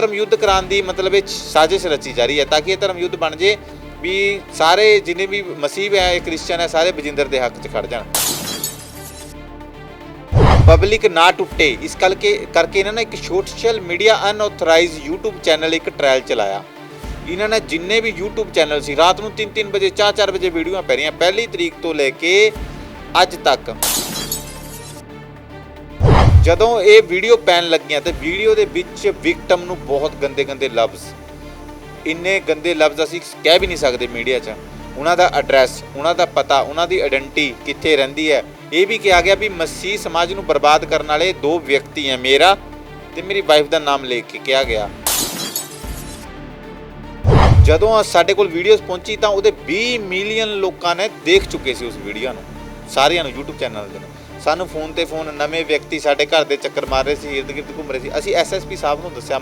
ਧਰਮ ਯੁੱਧ ਕਰਾਉਣ ਦੀ ਮਤਲਬ ਇਹ ਸਾਜ਼ਿਸ਼ ਰਚੀ ਜਾ ਰਹੀ ਹੈ ਤਾਂ ਕਿ ਇਹ ਧਰਮ ਯੁੱਧ ਬਣ ਜੇ ਵੀ ਸਾਰੇ ਜਿੰਨੇ ਵੀ ਮਸੀਹ ਹੈ ਕ੍ਰਿਸਚੀਅਨ ਹੈ, ਸਾਰੇ ਬਜਿੰਦਰ ਦੇ ਹੱਕ 'ਚ ਖੜ ਜਾਣ। ਪਬਲਿਕ ਨਾ ਟੁੱਟੇ। ਇਸ ਕਰਕੇ ਕਰਕੇ ਇਹਨਾਂ ਨੇ ਇੱਕ social media unauthorise YouTube channel ਇੱਕ ਟ੍ਰਾਇਲ ਚਲਾਇਆ। ਇਹਨਾਂ ਨੇ ਜਿੰਨੇ ਵੀ YouTube ਚੈਨਲ ਸੀ, ਰਾਤ ਨੂੰ 3-3 ਵਜੇ 4-4 ਵਜੇ ਵੀਡੀਓਆਂ ਪੈ ਰਹੀਆਂ। ਪਹਿਲੀ ਤਰੀਕ ਤੋਂ ਲੈ ਕੇ ਅੱਜ ਤੱਕ। ਜਦੋਂ ਇਹ ਵੀਡੀਓ ਪੈਣ ਲੱਗੀਆਂ ਤੇ ਵੀਡੀਓ ਦੇ ਵਿੱਚ ਵਿਕਟਮ ਨੂੰ ਬਹੁਤ ਗੰਦੇ ਗੰਦੇ ਲਫ਼ਜ਼, ਇੰਨੇ ਗੰਦੇ ਲਫ਼ਜ਼ ਅਸੀਂ ਕਹਿ ਵੀ ਨਹੀਂ ਸਕਦੇ ਮੀਡੀਆ 'ਚ। ਉਹਨਾਂ ਦਾ ਐਡਰੈਸ, ਉਹਨਾਂ ਦਾ ਪਤਾ, ਉਹਨਾਂ ਦੀ ਆਇਡੈਂਟੀ ਕਿੱਥੇ ਰਹਿੰਦੀ ਹੈ। ਇਹ ਵੀ ਕਿਹਾ ਗਿਆ ਵੀ ਮਸੀਹ ਸਮਾਜ ਨੂੰ ਬਰਬਾਦ ਕਰਨ ਵਾਲੇ ਦੋ ਵਿਅਕਤੀ ਹੈ ਮੇਰਾ ਤੇ ਮੇਰੀ ਵਾਈਫ ਦਾ ਨਾਮ ਲੈ ਕੇ ਕਿਹਾ ਗਿਆ। ਜਦੋਂ ਸਾਡੇ ਕੋਲ ਵੀਡੀਓਜ਼ ਪਹੁੰਚੀ ਤਾਂ ਉਹਦੇ 20 ਮਿਲੀਅਨ ਲੋਕਾਂ ਨੇ ਦੇਖ ਚੁੱਕੇ ਸੀ ਉਸ ਵੀਡੀਓ ਨੂੰ, ਸਾਰਿਆਂ ਨੂੰ YouTube ਚੈਨਲ ਦੇ ਨਾਲ। ਸਾਨੂੰ ਫੋਨ ਤੇ ਫੋਨ ਨਵੇਂ ਵਿਅਕਤੀ ਸਾਡੇ ਘਰ ਦੇ ਚੱਕਰ ਮਾਰ ਰਹੇ ਸੀ, ਇਰਦ ਗਿਰਦ ਘੁੰਮ ਰਹੇ ਸੀ। ਅਸੀਂ ਐਸਐਸਪੀ ਸਾਹਿਬ ਨੂੰ ਦੱਸਿਆ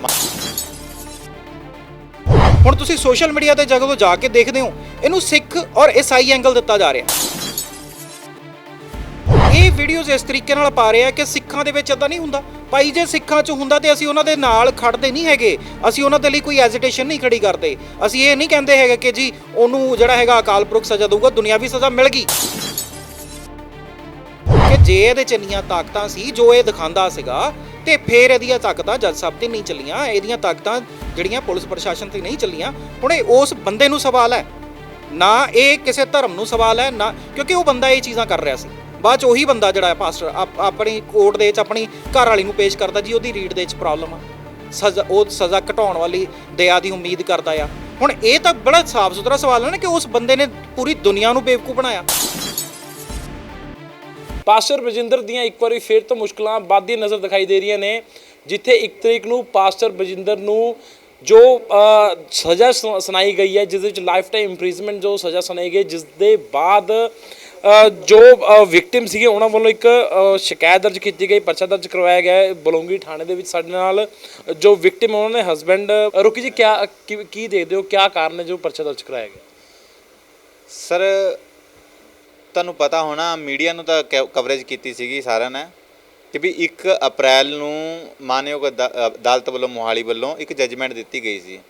ਹੁਣ ਤੁਸੀਂ ਸੋਸ਼ਲ ਮੀਡੀਆ ਤੇ ਜਦੋਂ ਜਾ ਕੇ ਦੇਖਦੇ ਹੋ, ਇਹਨੂੰ ਸਿੱਖ ਔਰ ਈਸਾਈ ਐਂਗਲ ਦਿੱਤਾ ਜਾ ਰਿਹਾ। ਇਹ ਵੀਡੀਓਜ਼ ਇਸ ਤਰੀਕੇ ਨਾਲ ਪਾ ਰਹੇ ਕਿ ਸਿੱਖਾਂ ਦੇ ਵਿੱਚ ਇਦਾਂ ਨਹੀਂ ਹੁੰਦਾ। ਭਾਈ ਜੇ ਸਿੱਖਾਂ 'ਚ ਹੁੰਦਾ ਤੇ ਅਸੀਂ ਉਹਨਾਂ ਦੇ ਨਾਲ ਖੜਦੇ ਨਹੀਂ ਹੈਗੇ। ਅਸੀਂ ਉਹਨਾਂ ਦੇ ਲਈ ਕੋਈ ਐਜੀਟੇਸ਼ਨ ਨਹੀਂ ਖੜੀ ਕਰਦੇ। ਅਸੀਂ ਇਹ ਨਹੀਂ ਕਹਿੰਦੇ ਹੈਗੇ ਕਿ ਜੀ ਉਹਨੂੰ ਜਿਹੜਾ ਹੈਗਾ ਅਕਾਲ ਪੁਰਖ ਸਜ਼ਾ ਦਊਗਾ, ਦੁਨਿਆਵੀ ਸਜ਼ਾ ਮਿਲ ਗਈ। ਜੇ ਇਹਦੇ ਚ ਇੰਨੀਆਂ ਤਾਕਤਾਂ ਸੀ, ਜੋ ਇਹ ਦਿਖਾਉਂਦਾ ਸੀਗਾ, ਤੇ ਫੇਰ ਇਹਦੀਆਂ ਤਾਕਤਾਂ ਜੱਜ ਸਾਹਿਬ ਤੇ ਨਹੀਂ ਚੱਲੀਆਂ। ਇਹਦੀਆਂ ਤਾਕਤਾਂ ਜਿਹੜੀਆਂ ਪੁਲਿਸ ਪ੍ਰਸ਼ਾਸਨ ਤੇ ਨਹੀਂ ਚੱਲੀਆਂ। ਹੁਣ ਇਹ ਉਸ ਬੰਦੇ ਨੂੰ ਸਵਾਲ ਹੈ। ਨਾ ਇਹ ਕਿਸੇ ਧਰਮ ਨੂੰ ਸਵਾਲ ਹੈ, ਨਾ ਕਿਉਂਕਿ ਉਹ ਬੰਦਾ ਇਹ ਚੀਜ਼ਾਂ ਕਰ ਰਿਹਾ ਸੀ। ਬਾਅਦ ਚ ਉਹੀ ਬੰਦਾ ਜਿਹੜਾ ਹੈ, ਪਾਸਟਰ ਆਪਣੀ ਕੋਰਟ ਦੇ ਵਿੱਚ ਆਪਣੀ ਘਰ ਵਾਲੀ ਨੂੰ ਪੇਸ਼ ਕਰਦਾ, ਜੀ ਉਹਦੀ ਰੀਡ ਦੇ ਵਿੱਚ ਪ੍ਰੋਬਲਮ ਆ। ਸਜ਼ਾ, ਉਹ ਸਜ਼ਾ ਘਟਾਉਣ ਵਾਲੀ ਦਇਆ ਦੀ ਉਮੀਦ ਕਰਦਾ ਆ। ਹੁਣ ਇਹ ਤਾਂ ਬੜਾ ਸਾਫ਼ ਸੁਥਰਾ ਸਵਾਲ ਹੈ ਨਾ ਕਿ ਉਸ ਬੰਦੇ ਨੇ ਪੂਰੀ ਦੁਨੀਆ ਨੂੰ ਬੇਵਕੂਫ ਬਣਾਇਆ। ਪਾਸਟਰ ਬਜਿੰਦਰ ਦੀਆਂ ਇੱਕ ਵਾਰੀ ਫਿਰ ਤੋਂ ਮੁਸ਼ਕਲਾਂ ਵੱਧਦੀਆਂ ਨਜ਼ਰ ਦਿਖਾਈ ਦੇ ਰਹੀਆਂ ਨੇ, ਜਿੱਥੇ ਇੱਕ ਤਰੀਕ ਨੂੰ ਪਾਸਟਰ ਬਜਿੰਦਰ ਨੂੰ ਜੋ ਸਜ਼ਾ ਸੁ- ਸੁਣਾਈ ਗਈ ਹੈ, ਜਿਸ ਵਿੱਚ ਲਾਈਫ ਟਾਈਮ ਇੰਪ੍ਰਿਜ਼ਨਮੈਂਟ ਜੋ ਸਜ਼ਾ ਸੁਣਾਈ ਗਈ, ਜਿਸ ਦੇ ਬਾਅਦ ਜੋ ਵਿਕਟਿਮ ਸੀਗੇ, ਉਹਨਾਂ ਵੱਲੋਂ ਇੱਕ ਸ਼ਿਕਾਇਤ ਦਰਜ ਕੀਤੀ ਗਈ, ਪਰਚਾ ਦਰਜ ਕਰਵਾਇਆ ਗਿਆ ਹੈ। ਬਲੌਂਗੀ ਥਾਣੇ ਦੇ ਵਿੱਚ ਸਾਡੇ ਨਾਲ ਜੋ ਵਿਕਟਿਮ ਉਹਨਾਂ ਦੇ ਹਸਬੈਂਡ ਰੁਕੀ ਜੀ, ਕਿਆ, ਕੀ- ਕੀ ਦੇਖਦੇ ਹੋ, ਕਿਆ ਕਾਰਨ ਹੈ ਜੋ ਪਰਚਾ ਦਰਜ ਕਰਾਇਆ ਗਿਆ? ਸਰ ਤੁਹਾਨੂੰ ਪਤਾ ਹੋਣਾ, ਮੀਡੀਆ ਨੂੰ ਤਾਂ ਕਵਰੇਜ ਕੀਤੀ ਸੀਗੀ ਸਾਰਿਆਂ ਨੇ ਕਿ ਵੀ 1 ਅਪ੍ਰੈਲ ਨੂੰ ਮਾਨਯੋਗ ਅਦਾ- ਅਦਾਲਤ ਵੱਲੋਂ, ਮੋਹਾਲੀ ਵੱਲੋਂ ਇੱਕ ਜੱਜਮੈਂਟ ਦਿੱਤੀ ਗਈ ਸੀ।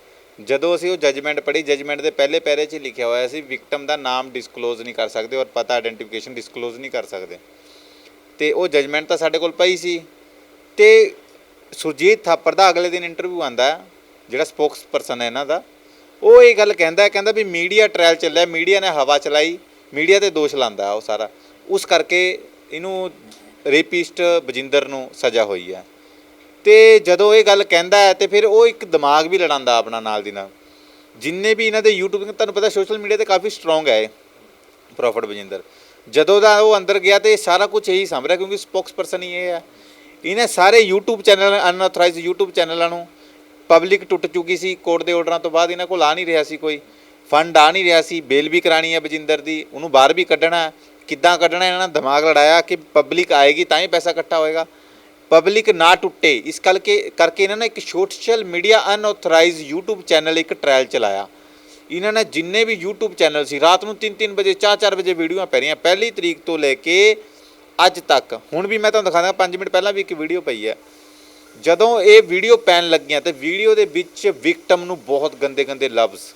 ਜਦੋਂ ਅਸੀਂ ਉਹ ਜੱਜਮੈਂਟ ਪੜ੍ਹੀ ਜੱਜਮੈਂਟ ਦੇ ਪਹਿਲੇ ਪੈਰੇ 'ਚ ਹੀ ਲਿਖਿਆ ਹੋਇਆ ਸੀ ਵਿਕਟਮ ਦਾ ਨਾਮ ਡਿਸਕਲੋਜ਼ ਨਹੀਂ ਕਰ ਸਕਦੇ ਔਰ ਪਤਾ ਆਇਡੈਂਟੀਫਿਕੇਸ਼ਨ ਡਿਸਕਲੋਜ਼ ਨਹੀਂ ਕਰ ਸਕਦੇ। ਤੇ ਉਹ ਜੱਜਮੈਂਟ ਤਾਂ ਸਾਡੇ ਕੋਲ ਪਈ ਸੀ। ਤੇ ਸੁਰਜੀਤ ਥਾਪਰ ਦਾ ਅਗਲੇ ਦਿਨ ਇੰਟਰਵਿਊ ਆਂਦਾ, ਜਿਹੜਾ ਸਪੋਕਸ ਪਰਸਨ ਹੈ ਇਹਨਾਂ ਦਾ, ਉਹ ਇਹ ਗੱਲ ਕਹਿੰਦਾ ਕਹਿੰਦਾ ਵੀ ਮੀਡੀਆ ਟ੍ਰਾਇਲ ਚੱਲਿਆ, ਮੀਡੀਆ ਨੇ ਹਵਾ ਚਲਾਈ ਮੀਡੀਆ ਤੇ ਦੋਸ਼ ਲਾਉਂਦਾ ਉਹ ਸਾਰਾ। ਉਸ ਕਰਕੇ ਇਹਨੂੰ ਰੇਪਿਸਟ ਬਜਿੰਦਰ ਨੂੰ ਸਜ਼ਾ ਹੋਈ ਹੈ ਤੇ ਜਦੋਂ ਇਹ ਗੱਲ ਕਹਿੰਦਾ ਹੈ ਤੇ ਫਿਰ ਉਹ ਇੱਕ ਦਿਮਾਗ ਵੀ ਲੜਾਉਂਦਾ ਆਪਣਾ ਨਾਲ ਦੀ ਨਾਲ। ਜਿੰਨੇ ਵੀ ਇਹਨਾਂ ਦੇ YouTube ਤੁਹਾਨੂੰ ਪਤਾ ਸੋਸ਼ਲ ਮੀਡੀਆ ਤੇ ਕਾਫੀ ਸਟਰੋਂਗ ਹੈ ਇਹ, ਪ੍ਰੋਫਿਟ ਬਜਿੰਦਰ। ਜਦੋਂ ਦਾ ਉਹ ਅੰਦਰ ਗਿਆ ਤੇ ਸਾਰਾ ਕੁਝ ਇਹੀ ਸਾਂਭ ਰਿਹਾ ਕਿਉਂਕਿ ਸਪੋਕਸ ਪਰਸਨ ਹੀ ਇਹ ਹੈ। ਇਹਨੇ ਸਾਰੇ YouTube ਚੈਨਲ ਅਨਆਥੋਰਾਈਜ਼ਡ YouTube ਚੈਨਲਾਂ ਨੂੰ ਪਬਲਿਕ ਟੁੱਟ ਚੁੱਕੀ ਸੀ ਕੋਰਟ ਦੇ ਆਰਡਰਾਂ ਤੋਂ ਬਾਅਦ ਇਹਨਾਂ ਕੋਲ ਆ ਨਹੀਂ ਰਿਹਾ ਸੀ ਕੋਈ। ਫੰਡ ਆ ਨਹੀਂ ਰਿਹਾ ਸੀ, ਬੇਲ ਵੀ ਕਰਾਣੀ ਹੈ ਬਜਿੰਦਰ ਦੀ, ਉਹਨੂੰ ਬਾਹਰ ਵੀ ਕੱਢਣਾ ਕਿੱਦਾਂ ਕੱਢਣਾ ਇਹਨਾਂ ਨੇ ਦਿਮਾਗ ਲੜਾਇਆ ਕਿ ਪਬਲਿਕ ਆਏਗੀ ਤਾਂ ਹੀ ਪੈਸਾ ਇਕੱਠਾ ਹੋਏਗਾ। ਪਬਲਿਕ ਨਾ ਟੁੱਟੇ, ਇਸ ਕਰਕੇ ਕਰਕੇ ਇਹਨਾਂ ਨੇ ਇੱਕ social media unauthorised YouTube channel ਇੱਕ ਟ੍ਰਾਇਲ ਚਲਾਇਆ। ਇਹਨਾਂ ਨੇ ਜਿੰਨੇ ਵੀ YouTube ਚੈਨਲ ਸੀ, ਰਾਤ ਨੂੰ 3-3 ਵਜੇ 4-4 ਵਜੇ ਵੀਡੀਓਆਂ ਪੈ ਰਹੀਆਂ ਪਹਿਲੀ ਤਰੀਕ ਤੋਂ ਲੈ ਕੇ ਅੱਜ ਤੱਕ। ਹੁਣ ਵੀ ਮੈਂ ਤੁਹਾਨੂੰ ਦਿਖਾਉਂਦਾ 5 ਮਿੰਟ ਪਹਿਲਾਂ ਵੀ ਇੱਕ ਵੀਡੀਓ ਪਈ ਹੈ। ਜਦੋਂ ਇਹ ਵੀਡੀਓ ਪੈਣ ਲੱਗੀਆਂ, ਤੇ ਵੀਡੀਓ ਦੇ ਵਿੱਚ ਵਿਕਟਮ ਨੂੰ ਬਹੁਤ ਗੰਦੇ ਗੰਦੇ ਲਫ਼ਜ਼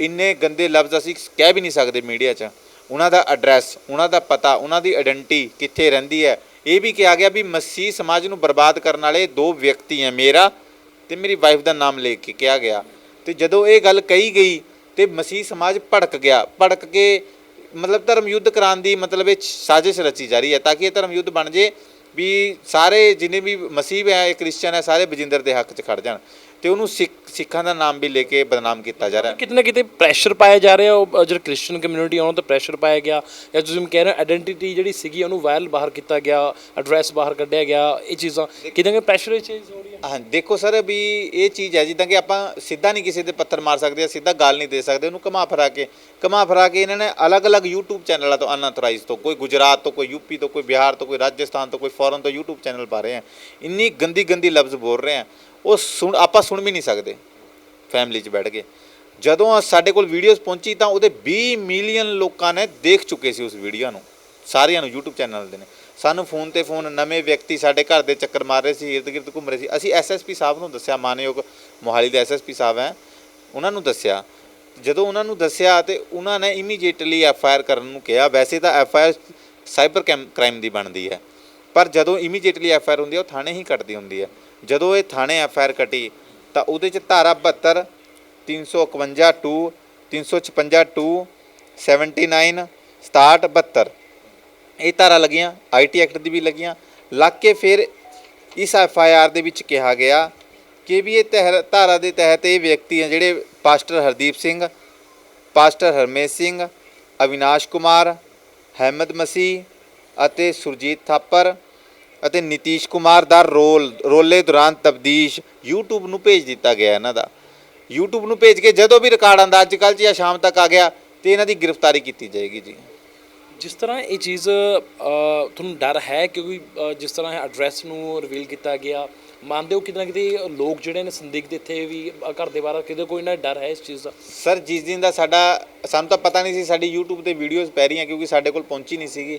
ਇੰਨੇ ਗੰਦੇ ਲਫ਼ਜ਼ ਅਸੀਂ ਕਹਿ ਵੀ ਨਹੀਂ ਸਕਦੇ ਮੀਡੀਆ 'ਚ। ਉਹਨਾਂ ਦਾ ਐਡਰੈਸ ਉਹਨਾਂ ਦਾ ਪਤਾ, ਉਹਨਾਂ ਦੀ ਆਇਡੈਂਟੀ ਕਿੱਥੇ ਰਹਿੰਦੀ ਹੈ। ਇਹ ਵੀ ਕਿਹਾ ਗਿਆ ਵੀ ਮਸੀਹ ਸਮਾਜ ਨੂੰ ਬਰਬਾਦ ਕਰਨ ਵਾਲੇ ਦੋ ਵਿਅਕਤੀ ਹੈ ਮੇਰਾ ਤੇ ਮੇਰੀ ਵਾਈਫ ਦਾ ਨਾਮ ਲੈ ਕੇ ਕਿਹਾ ਗਿਆ। ਤੇ ਜਦੋਂ ਇਹ ਗੱਲ ਕਹੀ ਗਈ ਤੇ ਮਸੀਹ ਸਮਾਜ ਭੜਕ ਗਿਆ। ਭੜਕ ਕੇ ਮਤਲਬ ਧਰਮ ਯੁੱਧ ਕਰਾਉਣ ਦੀ ਮਤਲਬ ਇਹ ਸਾਜ਼ਿਸ਼ ਰਚੀ ਜਾ ਰਹੀ ਹੈ ਤਾਂ ਕਿ ਇਹ ਧਰਮ ਯੁੱਧ ਬਣ ਜੇ ਵੀ ਸਾਰੇ ਜਿੰਨੇ ਵੀ ਮਸੀਹ ਹੈ, ਇਹ ਕ੍ਰਿਸਚੀਅਨ ਹੈ, ਸਾਰੇ ਬਜਿੰਦਰ ਦੇ ਹੱਕ 'ਚ ਖੜ ਜਾਣ। ਤੇ ਉਹਨੂੰ ਸਿੱਖ ਸਿੱਖਾਂ ਦਾ ਨਾਮ ਵੀ ਲੈ ਕੇ ਬਦਨਾਮ ਕੀਤਾ ਜਾ ਰਿਹਾ। ਕਿਤੇ ਨਾ ਕਿਤੇ ਪ੍ਰੈਸ਼ਰ ਪਾਇਆ ਜਾ ਰਿਹਾ ਉਹ ਜਿਹੜਾ ਕ੍ਰਿਸਚੀਅਨ ਕਮਿਊਨਿਟੀ ਉਹਨਾਂ ਤੇ ਪ੍ਰੈਸ਼ਰ ਪਾਇਆ ਗਿਆ। ਜਾਂ ਤੁਸੀਂ ਕਹਿ ਰਹੇ ਆਇਡੈਂਟੀਟੀ ਜਿਹੜੀ ਸੀਗੀ ਉਹਨੂੰ ਵਾਇਰਲ ਬਾਹਰ ਕੀਤਾ ਗਿਆ ਐਡਰੈਸ ਬਾਹਰ ਕੱਢਿਆ ਗਿਆ ਇਹ ਚੀਜ਼ਾਂ ਕਿਤੇ ਨਾ ਪ੍ਰੈਸ਼ਰ ਇਹ ਚੀਜ਼ ਹੋ ਰਹੀ ਹੈ ਹਾਂ ਦੇਖੋ ਸਰ ਵੀ ਇਹ ਚੀਜ਼ ਹੈ ਜਿੱਦਾਂ ਕਿ ਆਪਾਂ ਸਿੱਧਾ ਨਹੀਂ ਕਿਸੇ ਦੇ ਪੱਥਰ ਮਾਰ ਸਕਦੇ ਸਿੱਧਾ ਗਾਲ ਨਹੀਂ ਦੇ ਸਕਦੇ ਉਹਨੂੰ ਘੁਮਾ ਫਿਰਾ ਕੇ ਘੁਮਾ ਫਿਰਾ ਕੇ ਇਹਨਾਂ ਨੇ ਅਲੱਗ-ਅਲੱਗ YouTube ਚੈਨਲਾਂ ਤੋਂ ਅਨਅਥੋਰਾਈਜ਼ ਤੋਂ ਕੋਈ ਗੁਜਰਾਤ ਤੋਂ ਕੋਈ ਯੂਪੀ ਤੋਂ ਕੋਈ ਬਿਹਾਰ ਤੋਂ ਕੋਈ ਰਾਜਸਥਾਨ ਤੋਂ ਕੋਈ ਫੋਰਨ ਤੋਂ YouTube ਚੈਨਲ ਪਾ ਰਹੇ ਆ। ਇੰਨੀ ਗੰਦੀ ਗੰਦੀ ਲਫ਼ਜ਼ ਬੋਲ ਰਹੇ ਆ। ਉਹ ਸੁਣ ਆਪਾਂ ਸੁਣ ਵੀ ਨਹੀਂ ਸਕਦੇ ਫੈਮਿਲੀ 'ਚ ਬੈਠ ਕੇ। ਜਦੋਂ ਸਾਡੇ ਕੋਲ ਵੀਡੀਓਜ਼ ਪਹੁੰਚੀ ਤਾਂ ਉਹਦੇ 20 ਮਿਲੀਅਨ ਲੋਕਾਂ ਨੇ ਦੇਖ ਚੁੱਕੇ ਸੀ ਉਸ ਵੀਡੀਓ ਨੂੰ। ਸਾਰਿਆਂ ਨੂੰ YouTube ਚੈਨਲ ਦੇ ਨੇ। ਸਾਨੂੰ ਫੋਨ ਤੇ ਫੋਨ ਨਵੇਂ ਵਿਅਕਤੀ ਸਾਡੇ ਘਰ ਦੇ ਚੱਕਰ ਮਾਰ ਰਹੇ ਸੀ ਇਰਦ ਗਿਰਦ ਘੁੰਮ ਰਹੇ ਸੀ। ਅਸੀਂ ਐਸਐਸਪੀ ਸਾਹਿਬ ਨੂੰ ਦੱਸਿਆ, ਮਾਨਯੋਗ ਮੋਹਾਲੀ ਦੇ ਐਸਐਸਪੀ ਸਾਹਿਬ ਹੈ, ਉਹਨਾਂ ਨੂੰ ਦੱਸਿਆ। ਜਦੋਂ ਉਹਨਾਂ ਨੂੰ ਦੱਸਿਆ ਤੇ ਉਹਨਾਂ ਨੇ ਇਮੀਡੀਏਟਲੀ ਐਫਆਈਆਰ ਕਰਨ ਨੂੰ ਕਿਹਾ। ਵੈਸੇ ਤਾਂ ਐਫਆਈਆਰ ਸਾਈਬਰ ਕ੍ਰਾਈਮ ਦੀ ਬਣਦੀ ਹੈ। ਪਰ ਜਦੋਂ ਇਮੀਡੀਏਟਲੀ ਐਫਆਈਆਰ ਹੁੰਦੀ ਹੈ, ਉਹ ਥਾਣੇ ਹੀ ਕੱਟਦੀ ਹੁੰਦੀ ਹੈ। ਜਦੋਂ ਇਹ ਥਾਣੇ ਐਫਆਈਆਰ ਕੱਟੀ, ਤਾਂ ਉਹਦੇ ਚ ਧਾਰਾ 72 351 2 356 2 79 67 72 ਇਹ ਧਾਰਾ ਲੱਗੀਆਂ ਆਈਟੀ ਐਕਟ ਦੀ ਵੀ ਲੱਗੀਆਂ। ਲੱਗ ਕੇ ਫਿਰ ਇਸ ਐਫ ਆਈ ਆਰ ਦੇ ਵਿੱਚ ਕਿਹਾ ਗਿਆ ਕਿ ਵੀ ਇਹ ਤਹਿ- ਧਾਰਾ ਦੇ ਤਹਿਤ ਇਹ ਵਿਅਕਤੀ ਆ ਜਿਹੜੇ ਪਾਸਟਰ ਹਰਦੀਪ ਸਿੰਘ, ਪਾਸਟਰ ਹਰਮੇਸ਼ ਸਿੰਘ, ਅਵਿਨਾਸ਼ ਕੁਮਾਰ ਅਹਿਮਦ ਮਸੀਹ ਅਤੇ ਸੁਰਜੀਤ ਥਾਪਰ ਅਤੇ ਨਿਤੀਸ਼ ਕੁਮਾਰ ਦਾ ਰੋਲ ਰੋਲੇ ਦੌਰਾਨ ਤਬਦੀਸ਼ YouTube ਨੂੰ ਭੇਜ ਦਿੱਤਾ ਗਿਆ ਇਹਨਾਂ ਦਾ। YouTube ਨੂੰ ਭੇਜ ਕੇ ਜਦੋਂ ਵੀ ਰਿਕਾਰਡ ਆਂਦਾ ਅੱਜ ਕੱਲ੍ਹ ਜਾਂ ਸ਼ਾਮ ਤੱਕ ਆ ਗਿਆ ਤੇ ਇਹਨਾਂ ਦੀ ਗ੍ਰਿਫਤਾਰੀ ਕੀਤੀ ਜਾਏਗੀ ਜੀ। ਜਿਸ ਤਰ੍ਹਾਂ ਇਹ ਚੀਜ਼ ਤੁਹਾਨੂੰ ਡਰ ਹੈ ਕਿਉਂਕਿ ਜਿਸ ਤਰ੍ਹਾਂ ਐਡਰੈਸ ਨੂੰ ਰਿਵੀਲ ਕੀਤਾ ਗਿਆ ਮੰਨਦੇ ਹੋ ਨਾ ਕਿਤੇ ਲੋਕ ਜਿਹੜੇ ਨੇ ਸੰਦਿਗਧ ਇੱਥੇ ਵੀ ਘਰ ਦੇ ਬਾਹਰ ਕਿਤੇ ਕੋਈ ਨਾ ਡਰ ਹੈ ਇਸ ਚੀਜ਼ ਦਾ? ਸਰ ਜਿਸ ਦਿਨ ਦਾ ਸਾਡਾ ਸਾਨੂੰ ਤਾਂ ਪਤਾ ਨਹੀਂ ਸੀ ਸਾਡੀ YouTube ਤੇ ਵੀਡੀਓਜ਼ ਪੈ ਰਹੀਆਂ ਕਿਉਂਕਿ ਸਾਡੇ ਕੋਲ ਪਹੁੰਚੀ ਨਹੀਂ ਸੀਗੀ।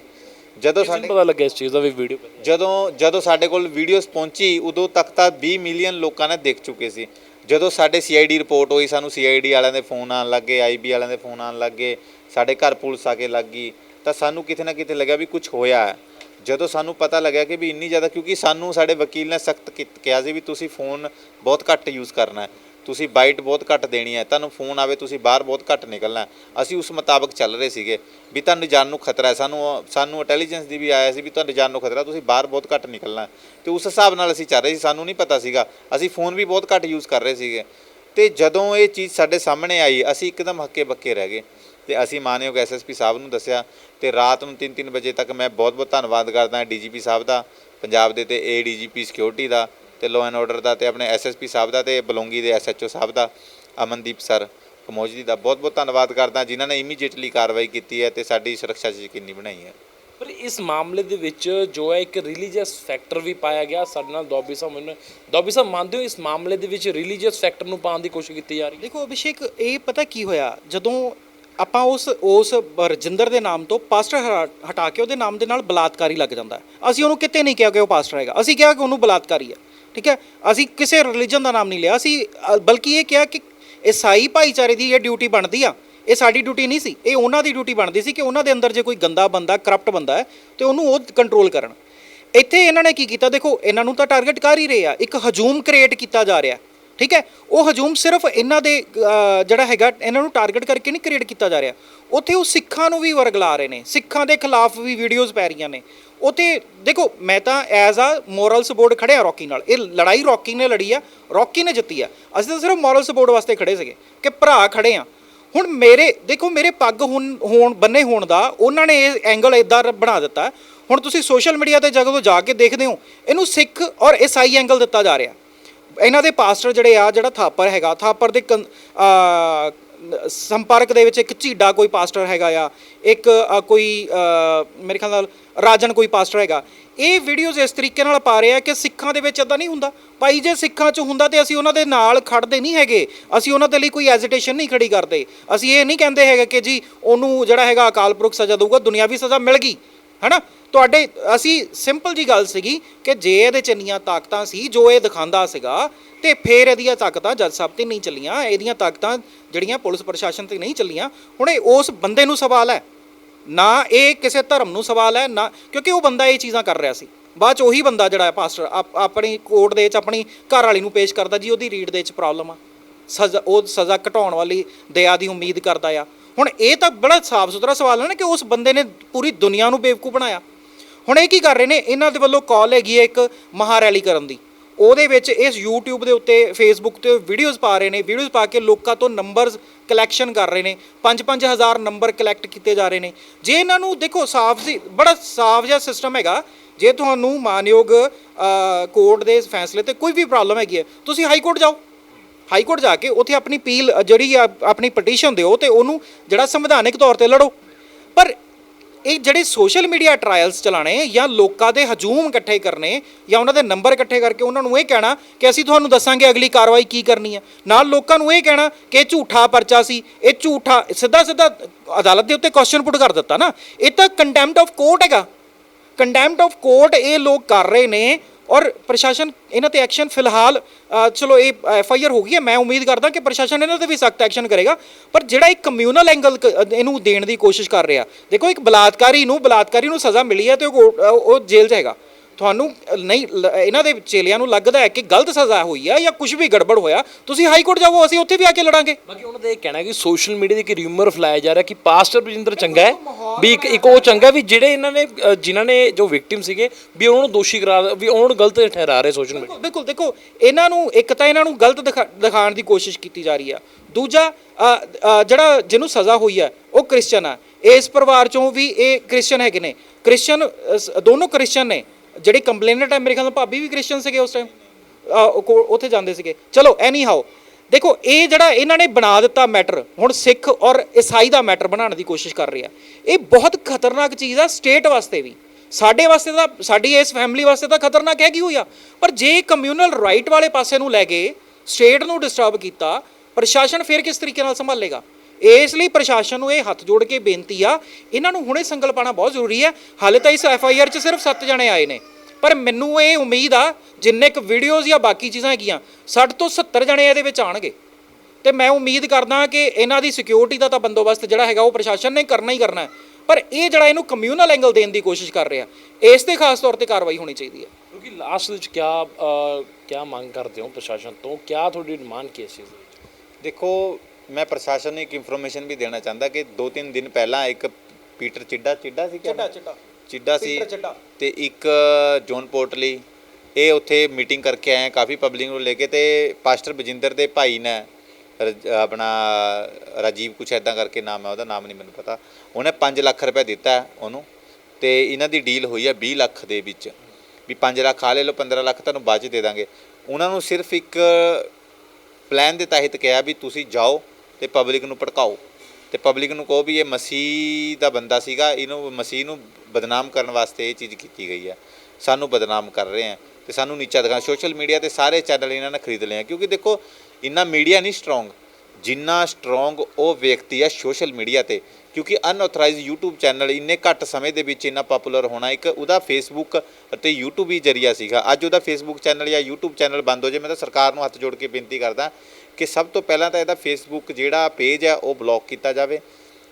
ਜਦੋਂ ਸਾਡੇ ਪਤਾ ਲੱਗਿਆ ਇਸ ਚੀਜ਼ ਦਾ ਵੀ ਵੀਡੀਓ ਜਦੋਂ ਜਦੋਂ ਸਾਡੇ ਕੋਲ ਵੀਡੀਓਜ਼ ਪਹੁੰਚੀ ਉਦੋਂ ਤੱਕ ਤਾਂ 20 ਮਿਲੀਅਨ ਲੋਕਾਂ ਨੇ ਦੇਖ ਚੁੱਕੇ ਸੀ। ਜਦੋਂ ਸਾਡੇ ਸੀਆਈਡੀ ਰਿਪੋਰਟ ਹੋਈ ਸਾਨੂੰ ਸੀਆਈਡੀ ਵਾਲਿਆਂ ਦੇ ਫੋਨ ਆਉਣ ਲੱਗੇ ਆਈਬੀ ਵਾਲਿਆਂ ਦੇ ਫੋਨ ਆਉਣ ਲੱਗੇ ਸਾਡੇ ਘਰ ਪੁਲਿਸ ਆ ਕੇ ਲੱਗ ਗਈ ਤਾਂ ਸਾਨੂੰ ਕਿਤੇ ਨਾ ਕਿਤੇ ਲੱਗਿਆ ਵੀ ਕੁਝ ਹੋਇਆ ਹੈ। ਜਦੋਂ ਸਾਨੂੰ ਪਤਾ ਲੱਗਿਆ ਕਿ ਵੀ ਇੰਨੀ ਜ਼ਿਆਦਾ ਕਿਉਂਕਿ ਸਾਨੂੰ ਸਾਡੇ ਵਕੀਲ ਨੇ ਸਖਤ ਕਿਹਾ ਸੀ ਵੀ ਤੁਸੀਂ ਫੋਨ ਬਹੁਤ ਘੱਟ ਯੂਜ਼ ਕਰਨਾ ਹੈ। ਤੁਸੀਂ ਬਾਈਟ ਬਹੁਤ ਘੱਟ ਦੇਣੀ ਹੈ, ਤੁਹਾਨੂੰ ਫੋਨ ਆਵੇ, ਤੁਸੀਂ ਬਾਹਰ ਬਹੁਤ ਘੱਟ ਨਿਕਲਣਾ ਅਸੀਂ ਉਸ ਮੁਤਾਬਕ ਚੱਲ ਰਹੇ ਸੀਗੇ ਵੀ ਤੁਹਾਨੂੰ ਜਾਨ ਨੂੰ ਖਤਰਾ ਹੈ। ਸਾਨੂੰ ਸਾਨੂੰ ਇੰਟੈਲੀਜੈਂਸ ਦੀ ਵੀ ਆਇਆ ਸੀ ਵੀ ਤੁਹਾਨੂੰ ਜਾਨ ਨੂੰ ਖਤਰਾ ਤੁਸੀਂ ਬਾਹਰ ਬਹੁਤ ਘੱਟ ਨਿਕਲਣਾ ਹੈ। ਤੇ ਉਸ ਹਿਸਾਬ ਨਾਲ ਅਸੀਂ ਚੱਲ ਰਹੇ ਸੀ, ਸਾਨੂੰ ਨਹੀਂ ਪਤਾ ਸੀਗਾ। ਅਸੀਂ ਫੋਨ ਵੀ ਬਹੁਤ ਘੱਟ ਯੂਜ਼ ਕਰ ਰਹੇ ਸੀਗੇ। ਤੇ ਜਦੋਂ ਇਹ ਚੀਜ਼ ਸਾਡੇ ਸਾਹਮਣੇ ਆਈ, ਅਸੀਂ ਇੱਕਦਮ ਹੱਕੇ ਬੱਕੇ ਰਹਿ ਗਏ। ਤੇ ਅਸੀਂ ਮਾਨਯੋਗ ਐਸਐਸਪੀ ਸਾਹਿਬ ਨੂੰ ਦੱਸਿਆ ਤੇ ਰਾਤ ਨੂੰ 3-3 ਵਜੇ ਤੱਕ ਮੈਂ ਬਹੁਤ-ਬਹੁਤ ਧੰਨਵਾਦ ਕਰਦਾ ਡੀਜੀਪੀ ਸਾਹਿਬ ਦਾ, ਪੰਜਾਬ ਦੇ ਤੇ ਏਡੀਜੀਪੀ ਸਿਕਿਉਰਿਟੀ ਦਾ। ਤੇ ਲਾਅ ਐਂਡ ਆਰਡਰ ਦਾ ਤੇ ਆਪਣੇ ਐਸਐਸਪੀ ਸਾਹਿਬ ਦਾ ਤੇ ਬਲੌਂਗੀ ਦੇ ਐਸਐਚਓ ਸਾਹਿਬ ਦਾ ਅਮਨਦੀਪ ਸਰ ਕਮੋਜਦੀ ਦਾ ਬਹੁਤ-ਬਹੁਤ ਧੰਨਵਾਦ ਕਰਦਾ ਜਿਨ੍ਹਾਂ ਨੇ ਇਮੀਡੀਏਟਲੀ ਕਾਰਵਾਈ ਕੀਤੀ ਹੈ ਤੇ ਸਾਡੀ ਸੁਰੱਖਿਆ ਯਕੀਨੀ ਬਣਾਈ ਹੈ। ਪਰ ਇਸ ਮਾਮਲੇ ਦੇ ਵਿੱਚ ਜੋ ਹੈ ਇੱਕ ਰਿਲੀਜੀਅਸ ਫੈਕਟਰ ਵੀ ਪਾਇਆ ਗਿਆ ਸਾਡੇ ਨਾਲ ਦੌਬੀ ਸਾਹਿਬ ਮੈਨੂੰ ਦੌਬੀ ਸਾਹਿਬ ਮੰਨਦੇ ਹੋ ਇਸ ਮਾਮਲੇ ਦੇ ਵਿੱਚ ਰਿਲੀਜੀਅਸ ਫੈਕਟਰ ਨੂੰ ਪਾਉਣ ਦੀ ਕੋਸ਼ਿਸ਼ ਕੀਤੀ ਜਾ ਰਹੀ ਹੈ? ਦੇਖੋ ਅਭਿਸ਼ੇਕ ਇਹ ਪਤਾ ਕੀ ਹੋਇਆ? ਜਦੋਂ ਆਪਾਂ ਉਸ ਉਸ ਰਜਿੰਦਰ ਦੇ ਨਾਮ ਤੋਂ ਪਾਸਟਰ ਹਟਾ ਕੇ ਉਹਦੇ ਨਾਮ ਦੇ ਨਾਲ ਬਲਾਤਕਾਰੀ ਲੱਗ ਜਾਂਦਾ। ਅਸੀਂ ਉਹਨੂੰ ਕਿਤੇ ਨਹੀਂ ਕਿਹਾ ਕਿ ਉਹ ਪਾਸਟਰ ਹੈਗਾ। ਅਸੀਂ ਕਿਹਾ ਕਿ ਉਹਨੂੰ ਬਲਾਤਕਾਰੀ ਹੈ। ਠੀਕ ਹੈ? ਅਸੀਂ ਕਿਸੇ ਰਿਲੀਜਨ ਦਾ ਨਾਮ ਨਹੀਂ ਲਿਆ। ਅਸੀਂ ਅ, ਬਲਕਿ ਇਹ ਕਿਹਾ ਕਿ ਈਸਾਈ ਭਾਈਚਾਰੇ ਦੀ ਇਹ ਡਿਊਟੀ ਬਣਦੀ ਆ। ਇਹ ਸਾਡੀ ਡਿਊਟੀ ਨਹੀਂ ਸੀ। ਇਹ ਉਹਨਾਂ ਦੀ ਡਿਊਟੀ ਬਣਦੀ ਸੀ ਕਿ ਉਹਨਾਂ ਦੇ ਅੰਦਰ ਜੇ ਕੋਈ ਗੰਦਾ ਬੰਦਾ ਕਰਪਟ ਬੰਦਾ ਹੈ ਤੇ ਉਹਨੂੰ ਉਹ ਕੰਟਰੋਲ ਕਰਨ। ਇੱਥੇ ਇਹਨਾਂ ਨੇ ਕੀ ਕੀਤਾ? ਦੇਖੋ ਇਹਨਾਂ ਨੂੰ ਤਾਂ ਟਾਰਗੇਟ ਕਰ ਹੀ ਰਹੇ ਆ। ਇੱਕ ਹਜੂਮ ਕ੍ਰੀਏਟ ਕੀਤਾ ਜਾ ਰਿਹਾ। ਠੀਕ ਹੈ? ਉਹ ਹਜੂਮ ਸਿਰਫ ਇਹਨਾਂ ਦੇ ਜਿਹੜਾ ਹੈਗਾ, ਇਹਨਾਂ ਨੂੰ ਟਾਰਗੇਟ ਕਰਕੇ ਨਹੀਂ ਕ੍ਰੀਏਟ ਕੀਤਾ ਜਾ ਰਿਹਾ। ਉੱਥੇ ਉਹ ਸਿੱਖਾਂ ਨੂੰ ਵੀ ਵਰਗਲਾ ਰਹੇ ਨੇ। ਸਿੱਖਾਂ ਦੇ ਖਿਲਾਫ ਵੀ ਵੀਡੀਓਜ਼ ਪੈ ਰਹੀਆਂ ਨੇ। ਉੱਥੇ ਦੇਖੋ, ਮੈਂ ਤਾਂ ਐਜ਼ ਆ ਮੋਰਲ ਸਪੋਰਟ ਖੜਿਆ ਰੌਕੀ ਨਾਲ। ਇਹ ਲੜਾਈ ਰੌਕੀ ਨੇ ਲੜੀ ਆ, ਰੌਕੀ ਨੇ ਜਿੱਤੀ ਆ। ਅਸੀਂ ਤਾਂ ਸਿਰਫ ਮੋਰਲ ਸਪੋਰਟ ਵਾਸਤੇ ਖੜੇ ਸੀਗੇ ਕਿ ਭਰਾ ਖੜੇ ਆ। ਹੁਣ ਮੇਰੇ, ਦੇਖੋ, ਮੇਰੇ ਪੱਗ ਹੁਣ, ਹੋਣ, ਬੰਨੇ ਹੋਣ ਦਾ, ਉਹਨਾਂ ਨੇ ਇਹ ਐਂਗਲ ਇਦਾਂ ਬਣਾ ਦਿੱਤਾ। ਹੁਣ ਤੁਸੀਂ ਸੋਸ਼ਲ ਮੀਡੀਆ ਤੇ ਜਦੋਂ ਜਾ ਕੇ ਦੇਖਦੇ ਹੋ, ਇਹਨੂੰ ਸਿੱਖ ਔਰ ਈਸਾਈ ਐਂਗਲ ਦਿੱਤਾ ਜਾ ਰਿਹਾ। ਇਹਨਾਂ ਦੇ ਪਾਸਟਰ ਜਿਹੜੇ ਆ, ਜਿਹੜਾ ਥਾਪਰ ਹੈਗਾ, ਥਾਪਰ ਦੇ ਕੰ- ਸੰਪਰਕ ਦੇ ਵਿੱਚ ਇੱਕ ਝੀਡਾ ਕੋਈ ਪਾਸਟਰ ਹੈਗਾ ਆ, ਇੱਕ ਕੋਈ ਮੇਰੇ ਖਿਆਲ ਨਾਲ ਰਾਜਨ ਕੋਈ ਪਾਸਟਰ ਹੈਗਾ। ਇਹ ਵੀਡੀਓਜ਼ ਇਸ ਤਰੀਕੇ ਨਾਲ ਪਾ ਰਹੇ ਆ ਕਿ ਸਿੱਖਾਂ ਦੇ ਵਿੱਚ ਇਦਾਂ ਨਹੀਂ ਹੁੰਦਾ। ਭਾਈ ਜੇ ਸਿੱਖਾਂ 'ਚ ਹੁੰਦਾ ਤੇ ਅਸੀਂ ਉਹਨਾਂ ਦੇ ਨਾਲ ਖੜਦੇ ਨਹੀਂ ਹੈਗੇ। ਅਸੀਂ ਉਹਨਾਂ ਦੇ ਲਈ ਕੋਈ ਐਜੀਟੇਸ਼ਨ ਨਹੀਂ ਖੜੀ ਕਰਦੇ। ਅਸੀਂ ਇਹ ਨਹੀਂ ਕਹਿੰਦੇ ਹੈਗੇ ਕਿ ਜੀ ਉਹਨੂੰ ਜਿਹੜਾ ਹੈਗਾ ਅਕਾਲ ਪੁਰਖ ਸਜ਼ਾ ਦਊਗਾ, ਦੁਨਿਆਵੀ ਸਜ਼ਾ ਮਿਲ ਗਈ। ਹੈਨਾ? ਤੁਹਾਡੇ, ਅਸੀਂ ਸਿੰਪਲ ਜੀ ਗੱਲ ਸੀਗੀ ਕਿ ਜੇ ਇਹਦੇ ਚ ਇੰਨੀਆਂ ਤਾਕਤਾਂ ਸੀ, ਜੋ ਇਹ ਦਿਖਾਉਂਦਾ ਸੀਗਾ, ਤੇ ਫੇਰ ਇਹਦੀਆਂ ਤਾਕਤਾਂ ਜੱਜ ਸਾਹਿਬ ਤੇ ਨਹੀਂ ਚੱਲੀਆਂ, ਇਹਦੀਆਂ ਤਾਕਤਾਂ ਜਿਹੜੀਆਂ ਪੁਲਿਸ ਪ੍ਰਸ਼ਾਸਨ ਤੇ ਨਹੀਂ ਚੱਲੀਆਂ। ਹੁਣ ਇਹ ਉਸ ਬੰਦੇ ਨੂੰ ਸਵਾਲ ਹੈ, ਨਾ ਇਹ ਕਿਸੇ ਧਰਮ ਨੂੰ ਸਵਾਲ ਹੈ, ਨਾ, ਕਿਉਂਕਿ ਉਹ ਬੰਦਾ ਇਹ ਚੀਜ਼ਾਂ ਕਰ ਰਿਹਾ ਸੀ। ਬਾਅਦ ਚ ਉਹੀ ਬੰਦਾ ਜਿਹੜਾ ਹੈ ਪਾਸਟਰ ਆਪਣੀ ਕੋਰਟ ਦੇ ਵਿੱਚ ਆਪਣੀ ਘਰ ਵਾਲੀ ਨੂੰ ਪੇਸ਼ ਕਰਦਾ ਜੀ, ਉਹਦੀ ਰੀਡ ਦੇ ਵਿੱਚ ਪ੍ਰੋਬਲਮ ਆ। ਸਜ਼ਾ, ਉਹ ਸਜ਼ਾ ਘਟਾਉਣ ਵਾਲੀ ਦਇਆ ਦੀ ਉਮੀਦ ਕਰਦਾ ਆ। ਹੁਣ ਇਹ ਤਾਂ ਬੜਾ ਸਾਫ਼ ਸੁਥਰਾ ਸਵਾਲ ਹੈ ਨਾ ਕਿ ਉਸ ਬੰਦੇ ਨੇ ਪੂਰੀ ਦੁਨੀਆ ਨੂੰ ਬੇਵਕੂ ਬਣਾਇਆ। ਹੁਣ ਇਹ ਕੀ ਕਰ ਰਹੇ ਨੇ? ਇਹਨਾਂ ਦੇ ਵੱਲੋਂ ਕਾਲ ਹੈਗੀ ਹੈ ਇੱਕ ਮਹਾ ਰੈਲੀ ਕਰਨ ਦੀ। ਉਹਦੇ ਵਿੱਚ ਇਸ YouTube ਦੇ ਉੱਤੇ, Facebook ਤੇ ਵੀਡੀਓਜ਼ ਪਾ ਰਹੇ ਨੇ। ਵੀਡੀਓਜ਼ ਪਾ ਕੇ ਲੋਕਾਂ ਤੋਂ ਨੰਬਰਸ ਕਲੈਕਸ਼ਨ ਕਰ ਰਹੇ ਨੇ। 5-5000 ਨੰਬਰ ਕਲੈਕਟ ਕੀਤੇ ਜਾ ਰਹੇ ਨੇ। ਜੇ ਇਹਨਾਂ ਨੂੰ ਦੇਖੋ, ਸਾਫ਼ ਸੀ, ਬੜਾ ਸਾਫ਼ ਜਿਹਾ ਸਿਸਟਮ ਹੈਗਾ। ਜੇ ਤੁਹਾਨੂੰ ਮਾਨਯੋਗ ਕੋਰਟ ਦੇ ਫੈਸਲੇ ਤੇ ਕੋਈ ਵੀ ਪ੍ਰੋਬਲਮ ਹੈਗੀ ਹੈ, ਤੁਸੀਂ ਹਾਈ ਕੋਰਟ ਜਾਓ। ਹਾਈ ਕੋਰਟ ਜਾ ਕੇ ਉੱਥੇ ਆਪਣੀ ਅਪੀਲ ਜਿਹੜੀ ਆਪਣੀ ਪਟੀਸ਼ਨ ਦਿਓ ਤੇ ਉਹਨੂੰ ਜਿਹੜਾ ਸੰਵਿਧਾਨਿਕ ਤੌਰ ਤੇ ਲੜੋ। ਪਰ ਇਹ ਜਿਹੜੇ ਸੋਸ਼ਲ ਮੀਡੀਆ ਟ੍ਰਾਇਲਸ ਚਲਾਣੇ ਜਾਂ ਲੋਕਾਂ ਦੇ ਹਜੂਮ ਇਕੱਠੇ ਕਰਨੇ ਜਾਂ ਉਹਨਾਂ ਦੇ ਨੰਬਰ ਇਕੱਠੇ ਕਰਕੇ ਉਹਨਾਂ ਨੂੰ ਇਹ ਕਹਿਣਾ ਕਿ ਅਸੀਂ ਤੁਹਾਨੂੰ ਦੱਸਾਂਗੇ ਅਗਲੀ ਕਾਰਵਾਈ ਕੀ ਕਰਨੀ ਹੈ ਨਾਲ ਲੋਕਾਂ ਨੂੰ ਇਹ ਕਹਿਣਾ ਕਿ ਇਹ ਝੂਠਾ ਪਰਚਾ ਸੀ, ਇਹ ਝੂਠਾ ਸਿੱਧਾ ਸਿੱਧਾ ਅਦਾਲਤ ਦੇ ਉੱਤੇ ਕੁਐਸਚਨ ਪੁੱਟ ਕਰ ਦਿੱਤਾ ਨਾ। ਇਹ ਤਾਂ ਕੰਟੈਂਪਟ ਆਫ ਕੋਰਟ ਹੈਗਾ। ਕੰਟੈਂਪਟ ਆਫ ਕੋਰਟ ਇਹ ਲੋਕ ਕਰ ਰਹੇ ਨੇ ਔਰ ਪ੍ਰਸ਼ਾਸਨ ਇਹਨਾਂ ਤੇ ਐਕਸ਼ਨ ਫਿਲਹਾਲ ਚਲੋ ਇਹ ਐਫ ਆਈ ਆਰ ਹੋ ਗਈ ਹੈ। ਮੈਂ ਉਮੀਦ ਕਰਦਾ ਕਿ ਪ੍ਰਸ਼ਾਸਨ ਇਹਨਾਂ ਤੇ ਵੀ ਸਖਤ ਐਕਸ਼ਨ ਕਰੇਗਾ। ਪਰ ਜਿਹੜਾ ਇੱਕ ਕਮਿਊਨਲ ਐਂਗਲ ਇਹਨੂੰ ਦੇਣ ਦੀ ਕੋਸ਼ਿਸ਼ ਕਰ ਰਿਹਾ, ਦੇਖੋ ਇੱਕ ਬਲਾਤਕਾਰੀ ਨੂੰ ਬਲਾਤਕਾਰੀ ਨੂੰ ਸਜ਼ਾ ਮਿਲੀ ਹੈ ਤੇ ਉਹ ਕੋ- ਉਹ ਜੇਲ੍ਹ 'ਚ ਹੈਗਾ। ਤੁਹਾਨੂੰ ਨਹੀਂ ਲ- ਇਹਨਾਂ ਦੇ ਚੇਲਿਆਂ ਨੂੰ ਲੱਗਦਾ ਹੈ ਕਿ ਗਲਤ ਸਜ਼ਾ ਹੋਈ ਹੈ ਜਾਂ ਕੁਝ ਵੀ ਗੜਬੜ ਹੋਇਆ ਤੁਸੀਂ ਹਾਈ ਕੋਰਟ ਜਾਓ ਅਸੀਂ ਉੱਥੇ ਵੀ ਆ ਕੇ ਲੜਾਂਗੇ। ਬਾਕੀ ਉਹਨਾਂ ਦਾ ਇਹ ਕਹਿਣਾ ਕਿ ਸੋਸ਼ਲ ਮੀਡੀਆ ਦੇ ਇੱਕ ਰਿਊਮਰ ਫਲਾਇਆ ਜਾ ਰਿਹਾ ਕਿ ਪਾਸਟਰ ਬਜਿੰਦਰ ਚੰਗਾ ਹੈ ਵੀ ਇੱਕ ਇੱਕ ਉਹ ਚੰਗਾ ਵੀ ਜਿਹੜੇ ਇਹਨਾਂ ਨੇ ਅ, ਜਿਨ੍ਹਾਂ ਨੇ ਜੋ ਵਿਕਟਿਮ ਸੀਗੇ ਵੀ ਉਹਨਾਂ ਨੂੰ ਦੋਸ਼ੀ ਕਰਾਰ ਵੀ ਉਹਨਾਂ ਨੂੰ ਗਲਤ ਠਹਿਰਾ ਰਹੇ ਸੋਸ਼ਲ ਮੀਡੀਆ। ਬਿਲਕੁਲ ਦੇਖੋ ਇਹਨਾਂ ਨੂੰ ਇੱਕ ਤਾਂ ਇਹਨਾਂ ਨੂੰ ਗਲਤ ਦਿਖਾ- ਦਿਖਾਉਣ ਦੀ ਕੋਸ਼ਿਸ਼ ਕੀਤੀ ਜਾ ਰਹੀ ਆ। ਦੂਜਾ ਅ, ਅ, ਜਿਹੜਾ ਜਿਹਨੂੰ ਸਜ਼ਾ ਹੋਈ ਹੈ ਉਹ ਕ੍ਰਿਸਚਨ ਆ। ਇਸ ਪਰਿਵਾਰ ਚੋਂ ਵੀ ਇਹ ਕ੍ਰਿਸਚਨ ਹੈਗੇ ਨੇ। ਕ੍ਰਿਸਚਨ ਅ, ਸ- ਦੋਨੋਂ ਕ੍ਰਿਸਚਨ ਨੇ। ਜਿਹੜੇ ਕੰਪਲੇਨਟ ਹੈ, ਮੇਰੇ ਖਿਆਲ ਨਾਲ ਭਾਬੀ ਵੀ ਕ੍ਰਿਸਚਨ ਸੀਗੇ ਉਸ ਟਾਈਮ ਉੱਥੇ ਜਾਂਦੇ ਸੀਗੇ। ਚਲੋ ਐਨੀ ਹਾਓ ਦੇਖੋ, ਇਹ ਜਿਹੜਾ ਇਹਨਾਂ ਨੇ ਬਣਾ ਦਿੱਤਾ ਮੈਟਰ ਹੁਣ ਸਿੱਖ ਔਰ ਈਸਾਈ ਦਾ ਮੈਟਰ ਬਣਾਉਣ ਦੀ ਕੋਸ਼ਿਸ਼ ਕਰ ਰਹੀ। ਰਿਹਾ ਇਹ ਬਹੁਤ ਖਤਰਨਾਕ ਚੀਜ਼ ਆ ਸਟੇਟ ਵਾਸਤੇ ਵੀ। ਸਾਡੇ ਵਾਸਤੇ ਤਾਂ, ਸਾਡੀ ਇਸ ਫੈਮਿਲੀ ਵਾਸਤੇ ਤਾਂ ਖਤਰਨਾਕ ਹੈਗੀ ਹੋਈ ਆ? ਪਰ ਜੇ ਕਮਿਊਨਲ ਰਾਈਟ ਵਾਲੇ ਪਾਸੇ ਨੂੰ ਲੈ ਕੇ ਸਟੇਟ ਨੂੰ ਡਿਸਟਰਬ ਕੀਤਾ, ਪ੍ਰਸ਼ਾਸਨ ਫਿਰ ਕਿਸ ਤਰੀਕੇ ਨਾਲ ਸੰਭਾਲੇਗਾ? ਇਸ ਲਈ ਪ੍ਰਸ਼ਾਸਨ ਨੂੰ ਇਹ ਹੱਥ ਜੋੜ ਕੇ ਬੇਨਤੀ ਆ ਇਹਨਾਂ ਨੂੰ ਹੁਣੇ ਸੰਗਲ ਪਾਣਾ ਬਹੁਤ ਜ਼ਰੂਰੀ ਹੈ। ਹਾਲੇ ਤਾਂ ਇਸ ਐਫ ਆਈ ਆਰ 'ਚ ਸਿਰਫ 7 ਜਣੇ ਆਏ ਨੇ। ਪਰ ਮੈਨੂੰ ਇਹ ਉਮੀਦ ਆ ਜਿੰਨੇ ਕੁ ਵੀਡੀਓਜ਼ ਜਾਂ ਬਾਕੀ ਚੀਜ਼ਾਂ ਹੈਗੀਆਂ 60 ਤੋਂ 70 ਜਣੇ ਇਹਦੇ ਵਿੱਚ ਆਣਗੇ ਤੇ ਮੈਂ ਉਮੀਦ ਕਰਦਾ ਕਿ ਇਹਨਾਂ ਦੀ ਸਿਕਿਉਰਿਟੀ ਦਾ ਤਾਂ ਬੰਦੋਬਸਤ ਜਿਹੜਾ ਹੈਗਾ ਉਹ ਪ੍ਰਸ਼ਾਸਨ ਨੇ ਕਰਨਾ ਹੀ ਕਰਨਾ ਹੈ। ਪਰ ਇਹ ਜਿਹੜਾ ਇਹਨੂੰ ਕਮਿਊਨਲ ਐਂਗਲ ਦੇਣ ਦੀ ਕੋਸ਼ਿਸ਼ ਕਰ ਰਿਹਾ ਇਸ ਤੇ ਖਾਸ ਤੌਰ ਤੇ ਕਾਰਵਾਈ ਹੋਣੀ ਚਾਹੀਦੀ ਹੈ। ਕਿਉਂਕਿ ਲਾਸਟ ਵਿੱਚ ਕਿਆ ਅ, ਕਿਆ ਮੰਗ ਕਰਦੇ ਹੋ ਪ੍ਰਸ਼ਾਸਨ ਤੋਂ? ਕਿਆ ਤੁਹਾਡੀ ਡਿਮਾਂਡ ਕੀ ਹੈ ਇਸ ਦੇਖੋ ਮੈਂ ਪ੍ਰਸ਼ਾਸਨ ਨੂੰ ਇੱਕ ਇਨਫੋਰਮੇਸ਼ਨ ਵੀ ਦੇਣਾ ਚਾਹੁੰਦਾ ਕਿ ਦੋ ਤਿੰਨ ਦਿਨ ਪਹਿਲਾਂ ਇੱਕ ਪੀਟਰ ਚਿੱਡਾ ਚਿੱਡਾ ਸੀ ਕਿਆ ਚਿੱਟਾ? ਚਿੱਟਾ ਚਿੱਡਾ ਸੀ ਪੀਟਰ ਚਿੱਡਾ। ਤੇ ਇੱਕ ਜੋਨ ਪੋਰਟਲੀ ਇਹ ਉੱਥੇ ਮੀਟਿੰਗ ਕਰਕੇ ਆਏ ਆ, ਕਾਫੀ ਪਬਲਿਕ ਨੂੰ ਲੈ ਕੇ ਤੇ ਪਾਸਟਰ ਬਜਿੰਦਰ ਦੇ ਭਾਈ ਨੇ ਰਜ- ਆਪਣਾ ਰਾਜੀਵ ਕੁਛ ਐਦਾਂ ਕਰਕੇ ਨਾਮ ਹੈ ਉਹਦਾ ਨਾਮ ਨਹੀਂ ਮੈਨੂੰ ਪਤਾ। ਉਹਨੇ 5 ਲੱਖ ਰੁਪਏ ਦਿੱਤਾ ਹੈ ਉਹਨੂੰ ਤੇ ਇਹਨਾਂ ਦੀ ਡੀਲ ਹੋਈ ਹੈ 20 ਲੱਖ ਦੇ ਵਿੱਚ। ਵੀ 5 ਲੱਖ ਆ ਲੈ ਲਓ 15 ਲੱਖ ਤੁਹਾਨੂੰ ਬਾਅਦ ਚ ਦੇ ਦਾਂਗੇ। ਉਹਨਾਂ ਨੂੰ ਸਿਰਫ ਇੱਕ ਪਲਾਨ ਦੇ ਤਹਿਤ ਕਿਹਾ ਵੀ ਤੁਸੀਂ ਜਾਓ ਤੇ ਪਬਲਿਕ ਨੂੰ ਭੜਕਾਓ। ਤੇ ਪਬਲਿਕ ਨੂੰ ਕਹੋ ਵੀ ਇਹ ਮਸੀਹ ਦਾ ਬੰਦਾ ਸੀਗਾ, ਇਹਨੂੰ, ਮਸੀਹ ਨੂੰ ਬਦਨਾਮ ਕਰਨ ਵਾਸਤੇ ਇਹ ਚੀਜ਼ ਕੀਤੀ ਗਈ ਹੈ। ਸਾਨੂੰ ਬਦਨਾਮ ਕਰ ਰਹੇ ਆ ਤੇ ਸਾਨੂੰ ਨੀਚਾ ਦਿਖਾ, ਸੋਸ਼ਲ ਮੀਡੀਆ ਤੇ ਸਾਰੇ ਚੈਨਲ ਇਹਨਾਂ ਨੇ ਖਰੀਦ ਲਏ ਆ ਕਿਉਂਕਿ ਦੇਖੋ, ਇੰਨਾ ਮੀਡੀਆ ਨਹੀਂ ਸਟਰੋਂਗ ਜਿੰਨਾ ਸਟਰੋਂਗ ਉਹ ਵਿਅਕਤੀ ਆ ਸੋਸ਼ਲ ਮੀਡੀਆ ਤੇ। ਕਿਉਂਕਿ ਅਨਆਥੋਰਾਈਜ਼ਡ YouTube ਚੈਨਲ ਇੰਨੇ ਘੱਟ ਸਮੇਂ ਦੇ ਵਿੱਚ ਇੰਨਾ ਪਪੂਲਰ ਹੋਣਾ, ਇੱਕ ਉਹਦਾ Facebook ਅਤੇ YouTube ਹੀ ਜਰੀਆ ਸੀਗਾ। ਅੱਜ ਉਹਦਾ Facebook ਚੈਨਲ ਜਾਂ YouTube ਚੈਨਲ ਬੰਦ ਹੋ ਜਾਏ, ਮੈਂ ਤਾਂ ਸਰਕਾਰ ਨੂੰ ਹੱਥ ਜੋੜ ਕੇ ਬੇਨਤੀ ਕਰਦਾ ਕਿ ਸਭ ਤੋਂ ਪਹਿਲਾਂ ਤਾਂ ਇਹਦਾ ਫੇਸਬੁੱਕ ਜਿਹੜਾ ਪੇਜ ਹੈ, ਉਹ ਬਲੌਕ ਕੀਤਾ ਜਾਵੇ।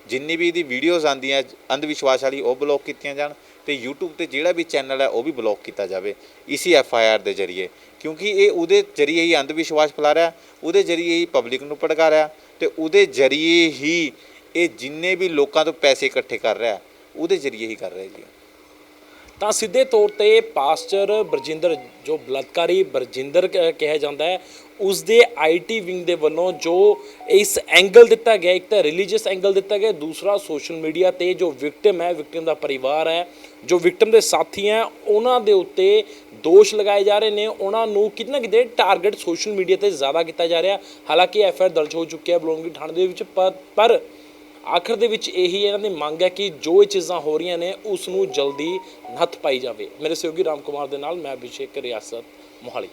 ਜਿੰਨੀ ਵੀ ਇਹਦੀ ਵੀਡੀਓਜ਼ ਆਉਂਦੀਆਂ ਅੰਧ ਵਿਸ਼ਵਾਸ ਵਾਲੀ, ਉਹ ਬਲੌਕ ਕੀਤੀਆਂ ਜਾਣ ਤੇ YouTube ਤੇ ਜਿਹੜਾ ਵੀ ਚੈਨਲ ਹੈ, ਉਹ ਵੀ ਬਲੌਕ ਕੀਤਾ ਜਾਵੇ, ਇਸੀ ਐਫ ਆਈ ਆਰ ਦੇ ਜ਼ਰੀਏ। ਕਿਉਂਕਿ ਇਹ ਉਹਦੇ ਜ਼ਰੀਏ ਹੀ ਅੰਧ ਵਿਸ਼ਵਾਸ ਫੈਲਾ ਰਿਹਾ, ਉਹਦੇ ਜ਼ਰੀਏ ਹੀ ਪਬਲਿਕ ਨੂੰ ਭੜਕਾ ਰਿਹਾ ਤੇ ਉਹਦੇ ਜ਼ਰੀਏ ਹੀ ਇਹ ਜਿੰਨੇ ਵੀ ਲੋਕਾਂ ਤੋਂ ਪੈਸੇ ਇਕੱਠੇ ਕਰ ਰਿਹਾ, ਉਹਦੇ ਜ਼ਰੀਏ ਹੀ ਕਰ ਰਿਹਾ ਜੀ। ਤਾਂ ਸਿੱਧੇ ਤੌਰ ਤੇ ਪਾਸਟਰ ਬਰਜਿੰਦਰ, ਜੋ ਬਲਾਤਕਾਰੀ ਬਰਜਿੰਦਰ ਕਿਹਾ ਜਾਂਦਾ ਹੈ ਉਸ ਦੇ ਆਈਟੀ ਵਿੰਗ ਦੇ ਵੱਲੋਂ ਜੋ ਇਸ ਐਂਗਲ ਦਿੱਤਾ ਗਿਆ, ਇੱਕ ਤਾਂ ਰਿਲੀਜੀਅਸ ਐਂਗਲ ਦਿੱਤਾ ਗਿਆ, ਦੂਸਰਾ ਸੋਸ਼ਲ ਮੀਡੀਆ ਤੇ ਜੋ ਵਿਕਟਮ ਹੈ ਵਿਕਟਮ ਦਾ ਪਰਿਵਾਰ ਹੈ, ਜੋ ਵਿਕਟਮ ਦੇ ਸਾਥੀ ਹੈ, ਉਹਨਾਂ ਦੇ ਉੱਤੇ ਦੋਸ਼ ਲਗਾਏ ਜਾ ਰਹੇ ਨੇ। ਉਹਨਾਂ ਨੂੰ ਕਿਤੇ ਨਾ ਕਿਤੇ ਟਾਰਗੇਟ ਸੋਸ਼ਲ ਮੀਡੀਆ ਤੇ ਜ਼ਿਆਦਾ ਕੀਤਾ ਜਾ ਰਿਹਾ। ਹਾਲਾਂਕਿ ਐਫ ਆਈ ਆਰ ਦਰਜ ਹੋ ਚੁੱਕੀ ਹੈ ਬਲੋਂਗੀ ਥਾਣੇ ਦੇ ਵਿੱਚ, ਪਰ ਆਖਰ ਦੇ ਵਿੱਚ ਇਹੀ ਇਹਨਾਂ ਦੀ ਮੰਗ ਹੈ ਕਿ ਜੋ ਇਹ ਚੀਜ਼ਾਂ ਹੋ ਰਹੀਆਂ ਨੇ ਉਸ ਨੂੰ ਜਲਦੀ ਨੱਥ ਪਾਈ ਜਾਵੇ। ਮੇਰੇ ਸਹਿਯੋਗੀ ਰਾਮ ਕੁਮਾਰ ਦੇ ਨਾਲ ਮੈਂ ਅਭਿਸ਼ੇਕ ਰਿਆਸਤ ਮੋਹਾਲੀ।